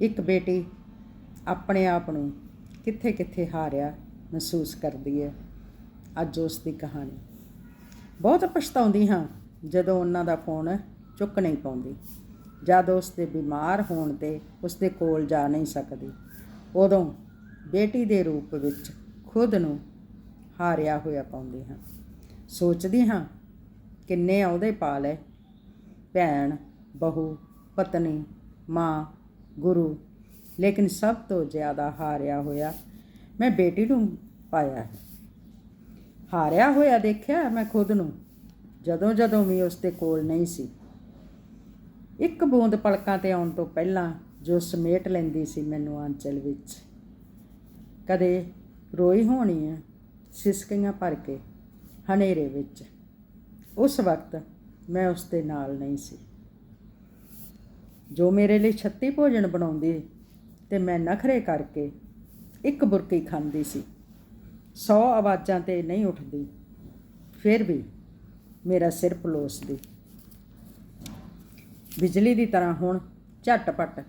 ਇੱਕ ਬੇਟੀ ਆਪਣੇ ਆਪ ਨੂੰ ਕਿੱਥੇ ਕਿੱਥੇ ਹਾਰਿਆ ਮਹਿਸੂਸ ਕਰਦੀ ਹੈ। ਅੱਜ ਉਸ ਦੀ ਕਹਾਣੀ। ਬਹੁਤ ਪਛਤਾਉਂਦੀ ਹਾਂ ਜਦੋਂ ਉਹਨਾਂ ਦਾ ਫੋਨ ਚੁੱਕ ਨਹੀਂ ਪਾਉਂਦੀ। ਜਦ ਉਸ ਦੇ ਬਿਮਾਰ ਹੋਣ ਤੇ ਉਸ ਦੇ ਕੋਲ ਜਾ ਨਹੀਂ ਸਕਦੀ। ਉਦੋਂ ਬੇਟੀ ਦੇ ਰੂਪ ਵਿੱਚ ਖੁਦ ਨੂੰ ਹਾਰਿਆ ਹੋਇਆ ਪਾਉਂਦੀ ਹਾਂ। ਸੋਚਦੀ ਹਾਂ, ਕਿੰਨੇ ਅਹੁਦੇ ਪਾ ਲਏ ਭੈਣ, ਬਹੂ, ਪਤਨੀ, ਮਾਂ ਗੁਰੂ। ਲੇਕਿਨ ਸਭ ਤੋਂ ਜ਼ਿਆਦਾ ਹਾਰਿਆ ਹੋਇਆ ਮੈਂ ਬੇਟੀ ਨੂੰ ਪਾਇਆ ਹੈ। ਹਾਰਿਆ ਹੋਇਆ ਦੇਖਿਆ ਮੈਂ ਖੁਦ ਨੂੰ। ਜਦੋਂ ਜਦੋਂ ਵੀ ਉਸ ਦੇ ਕੋਲ ਨਹੀਂ ਸੀ। ਇੱਕ ਬੂੰਦ ਪਲਕਾਂ ਤੇ ਆਉਣ ਤੋਂ ਪਹਿਲਾਂ ਜੋ ਸਮੇਟ ਲੈਂਦੀ ਸੀ ਮੈਨੂੰ ਆਂਚਲ ਵਿੱਚ। ਕਦੇ ਰੋਈ ਹੋਣੀ ਹੈ ਸਿਸਕੀਆਂ ਭਰ ਕੇ, ਹਨੇਰੇ ਵਿੱਚ। ਉਸ ਵਕਤ ਮੈਂ ਉਸ ਦੇ ਨਾਲ ਨਹੀਂ ਸੀ। ਜੋ ਮੇਰੇ ਲਈ ਛੱਤੀ ਭੋਜਨ ਬਣਾਉਂਦੀ ਤੇ ਮੈਂ ਨਖਰੇ ਕਰਕੇ ਇੱਕ ਬੁਰਕੀ ਖਾਂਦੀ ਸੀ। 100 ਆਵਾਜ਼ਾਂ ਤੇ ਨਹੀਂ ਉੱਠਦੀ। ਫਿਰ ਵੀ ਮੇਰਾ ਸਿਰ ਪਲੋਸਦੀ। ਬਿਜਲੀ ਦੀ ਤਰ੍ਹਾਂ ਹੁਣ ਝਟਪਟ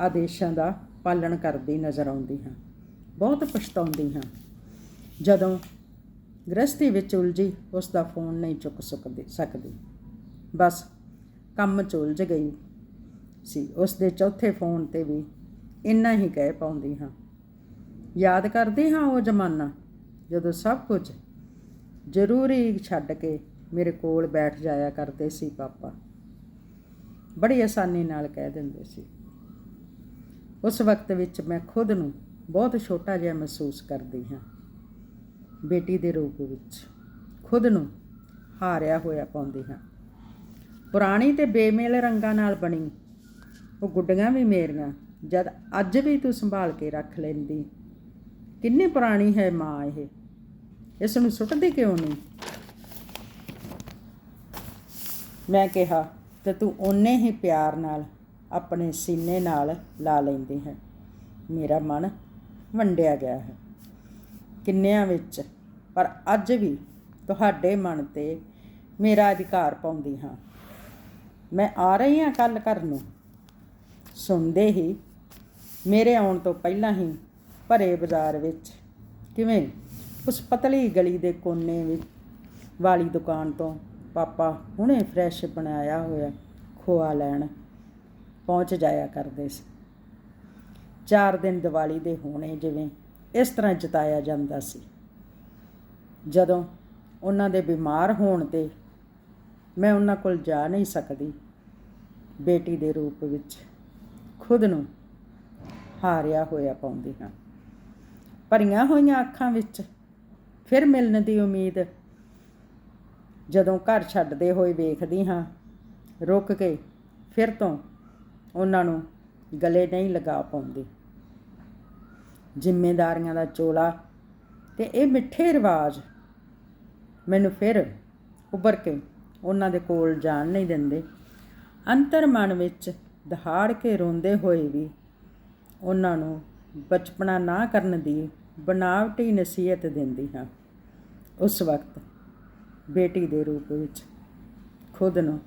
ਆਦੇਸ਼ਾਂ ਦਾ ਪਾਲਣ ਕਰਦੀ ਨਜ਼ਰ ਆਉਂਦੀ ਹਾਂ। ਬਹੁਤ ਪਛਤਾਉਂਦੀ ਹਾਂ। ਜਦੋਂ ਗ੍ਰਸਤੀ ਵਿੱਚ ਉਲਝੀ ਉਸ ਦਾ ਫੋਨ ਨਹੀਂ ਚੁੱਕ ਸਕਦੀ ਸਕਦੀ। ਬਸ ਕੰਮ 'ਚ ਉਲਝ ਗਈ। ਸੀ। ਉਸ ਦੇ ਚੌਥੇ ਫੋਨ ਤੇ ਵੀ ਇੰਨਾ ਹੀ ਕਹਿ ਪਾਉਂਦੀ ਹਾਂ। ਯਾਦ ਕਰਦੀ ਹਾਂ ਉਹ ਜ਼ਮਾਨਾ, ਜਦੋਂ ਸਭ ਕੁਝ ਜ਼ਰੂਰੀ ਛੱਡ ਕੇ ਮੇਰੇ ਕੋਲ ਬੈਠ ਜਾਇਆ ਕਰਦੇ ਸੀ ਪਾਪਾ। ਬੜੀ ਆਸਾਨੀ ਨਾਲ ਕਹਿ ਦਿੰਦੇ ਸੀ। ਉਸ ਵਕਤ ਵਿੱਚ ਮੈਂ ਖੁਦ ਨੂੰ ਬਹੁਤ ਛੋਟਾ ਜਿਹਾ ਮਹਿਸੂਸ ਕਰਦੀ ਹਾਂ। ਬੇਟੀ ਦੇ ਰੂਪ ਵਿੱਚ ਖੁਦ ਨੂੰ ਹਾਰਿਆ ਹੋਇਆ ਪਾਉਂਦੀ ਹਾਂ। ਪੁਰਾਣੀ ਤੇ ਬੇਮੇਲ ਰੰਗਾਂ ਨਾਲ ਬਣੀ ਉਹ ਗੁੱਡੀਆਂ ਵੀ ਮੇਰੀਆਂ, ਜਦ ਅੱਜ ਵੀ ਤੂੰ ਸੰਭਾਲ ਕੇ ਰੱਖ ਲੈਂਦੀ। ਕਿੰਨੀ ਪੁਰਾਣੀ ਹੈ ਮਾਂ ਇਹ। ਇਸ ਨੂੰ ਸੁੱਟਦੀ ਕਿਉਂ ਨਹੀਂ? ਮੈਂ ਕਿਹਾ, ਤੇ ਤੂੰ ਓਨੇ ਹੀ ਪਿਆਰ ਨਾਲ ਆਪਣੇ ਸੀਨੇ ਨਾਲ ਲਾ ਲੈਂਦੀ ਹੈ। ਮੇਰਾ ਮਨ ਵੰਡਿਆ ਗਿਆ ਹੈ ਕਿੰਨਿਆਂ ਵਿੱਚ, ਪਰ ਅੱਜ ਵੀ ਤੁਹਾਡੇ ਮਨ ਤੇ ਮੇਰਾ ਅਧਿਕਾਰ ਪਾਉਂਦੀ ਹਾਂ। ਮੈਂ ਆ ਰਹੀ ਹਾਂ ਕੱਲ ਘਰ ਨੂੰ। ਸੁਣਦੇ ਹੀ ਮੇਰੇ ਆਉਣ ਤੋਂ ਪਹਿਲਾਂ ਹੀ ਭਰੇ ਬਾਜ਼ਾਰ ਵਿੱਚ, ਕਿਵੇਂ? ਉਸ ਪਤਲੀ ਗਲੀ ਦੇ ਕੋਨੇ ਵਿੱਚ ਵਾਲੀ ਦੁਕਾਨ ਤੋਂ ਪਾਪਾ ਹੁਣੇ ਫਰੈਸ਼ ਬਣਾਇਆ ਹੋਇਆ ਖੋਆ ਲੈਣ ਪਹੁੰਚ ਜਾਇਆ ਕਰਦੇ ਸੀ। ਚਾਰ ਦਿਨ ਦੀਵਾਲੀ ਦੇ ਹੋਣੇ ਜਿਵੇਂ ਇਸ ਤਰ੍ਹਾਂ ਜਤਾਇਆ ਜਾਂਦਾ ਸੀ। ਜਦੋਂ ਉਹਨਾਂ ਦੇ ਬਿਮਾਰ ਹੋਣ ਤੇ ਮੈਂ ਉਹਨਾਂ ਕੋਲ ਜਾ ਨਹੀਂ ਸਕਦੀ ਬੇਟੀ ਦੇ ਰੂਪ ਵਿੱਚ। ਖੁਦ ਨੂੰ ਹਾਰਿਆ ਹੋਇਆ ਪਾਉਂਦੀ ਹਾਂ। ਭਰੀਆਂ ਹੋਈਆਂ ਅੱਖਾਂ ਵਿੱਚ ਫਿਰ ਮਿਲਣ ਦੀ ਉਮੀਦ। ਜਦੋਂ ਘਰ ਛੱਡਦੇ ਹੋਏ ਵੇਖਦੀ ਹਾਂ, ਰੁਕ ਕੇ ਫਿਰ ਤੋਂ ਉਹਨਾਂ ਨੂੰ ਗਲੇ ਨਹੀਂ ਲਗਾ ਪਾਉਂਦੀ। ਜ਼ਿੰਮੇਦਾਰੀਆਂ ਦਾ ਚੋਲਾ ਤੇ ਇਹ ਮਿੱਠੇ ਰਿਵਾਜ ਮੈਨੂੰ ਫਿਰ ਉੱਭਰ ਕੇ ਉਹਨਾਂ ਦੇ ਕੋਲ ਜਾਣ ਨਹੀਂ ਦਿੰਦੇ। ਅੰਤਰ ਮਨ ਵਿੱਚ ਦਹਾੜ ਕੇ ਰੋਂਦੇ ਹੋਏ ਵੀ ਉਹਨਾਂ ਨੂੰ ਬਚਪਨਾ ਨਾ ਕਰਨ ਦੀ ਬਨਾਵਟੀ ਨਸੀਹਤ ਦਿੰਦੀ ਹਾਂ। ਉਸ ਵਕਤ ਬੇਟੀ ਦੇ ਰੂਪ ਵਿੱਚ ਖੁਦ ਨੂੰ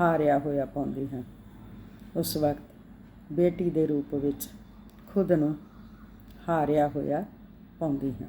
ਹਾਰਿਆ ਹੋਇਆ ਪਾਉਂਦੀ ਹਾਂ। ਉਸ ਵਕਤ ਬੇਟੀ ਦੇ ਰੂਪ ਵਿੱਚ ਖੁਦ ਨੂੰ ਹਾਰਿਆ ਹੋਇਆ ਪਾਉਂਦੀ ਹਾਂ।